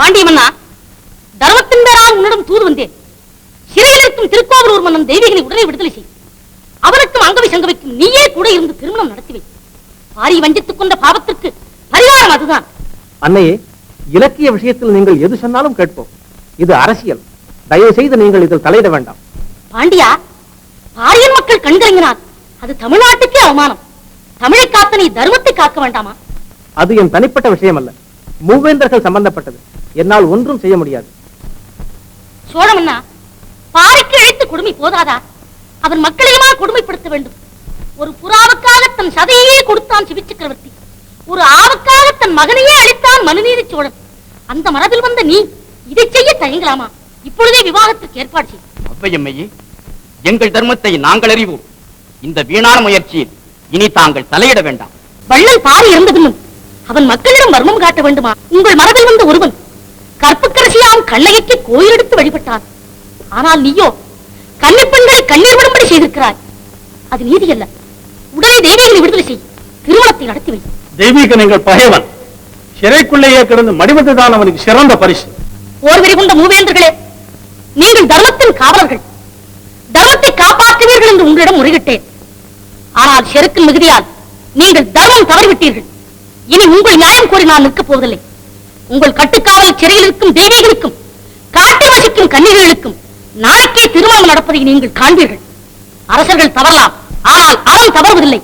பாண்டியமன்னா தர்மத்தின் பேரால் உன்னிடம் தூது வந்தேன். சிறையில் இருக்கும் திருக்கோவலூர் மன்னன் தெய்வீகனை உடனே விடுதலை செய். அவனுக்கும் அங்கவி சங்கவிக்கும் நீயே கூட இருந்து திருமணம் நடத்தி வை. பாரி வஞ்சித்துக் கொண்ட பாவத்திற்கு பரிகாரம் அதுதான். அன்னையே இலக்கிய விஷயத்தில் நீங்கள் எது சொன்னாலும் கேட்போம். இது அரசியல். தயவு செய்து நீங்கள் இதில் தலையிட வேண்டாம். பாண்டியா பாரியன் மக்கள் கண்கரங்கினால் அது தமிழ்நாட்டுக்கே அவமானம். தமிழை காத்த நீ தர்மத்தை காக்க வேண்டாமா? அது என் தனிப்பட்ட விஷயம் அல்ல மூவேந்தர்கள் சம்பந்தப்பட்டது. என்னால் ஒன்றும் செய்ய முடியாது. சோழமன்னா பாரிக்கு இழைத்த கொடுமை போதாதா? அவன் மக்களையுமா கொடுமைப்படுத்த வேண்டும். ஒரு புறாவுக்காக தன் சதையே கொடுத்தான் சிவிச்சக்கரவர்த்தி ஒரு ஆவுக்காக தன் மகனையே அளித்தான் மனுநீதி சோழன். அந்த மரபில் வந்த நீ இதை செய்ய தயங்கலாமா? இப்பொழுதே விவாகத்திற்கு ஏற்பாடு செய். அவ்வையம்மையே எங்கள் தர்மத்தை நாங்கள் அறிவோம். இந்த வீணான முயற்சியில் இனி தாங்கள் தலையிட வேண்டாம். வள்ளல் பாரி இருந்தபின்னும் அவன் மக்களிடம் மர்மம் காட்ட வேண்டுமா? உங்கள் மனதில் வந்த ஒருவன் கற்புக்கரசியாம் கண்ணையಕ್ಕೆ கோயில் எடுத்து வழிபட்டான். ஆனால் நீயோ கன்னிப்பெண்களை கண்ணீர் விடும்படி செய்திருக்கிறாய். அது நீதி அல்ல உடனே தெய்வீகனை விடுதலை செய். திருமணத்தை நடத்தி வை. தெய்வீகன் எங்கள் பகைவன். சிறைக்குள்ளேயே கிடந்து மடிவதுதான் அவனுக்கு சிறந்த பரிசு. ஓர்வெறி கொண்ட மூவேந்தர்களே நீங்கள் தர்மத்தின் காவலர்கள். தர்மத்தை காப்பாற்றுவீர்கள் என்று உங்களிடம் முறையிட்டேன். ஆனால் செருக்கின் மிகுதியால் நீங்கள் தர்மம் தவறிவிட்டீர்கள். இனி உங்கள் நியாயம் கோரி நான் நிற்கப் போவதில்லை. உங்கள் கட்டுக்காவல் சிறையில் இருக்கும் தெய்வீகளுக்கும் காட்டில் வசிக்கும் கன்னிகளுக்கும் நாளைக்கே திருமணம் நடப்பதை நீங்கள் காண்பீர்கள். அரசர்கள் தவறலாம் ஆனால் அறம் தவறுவதில்லை.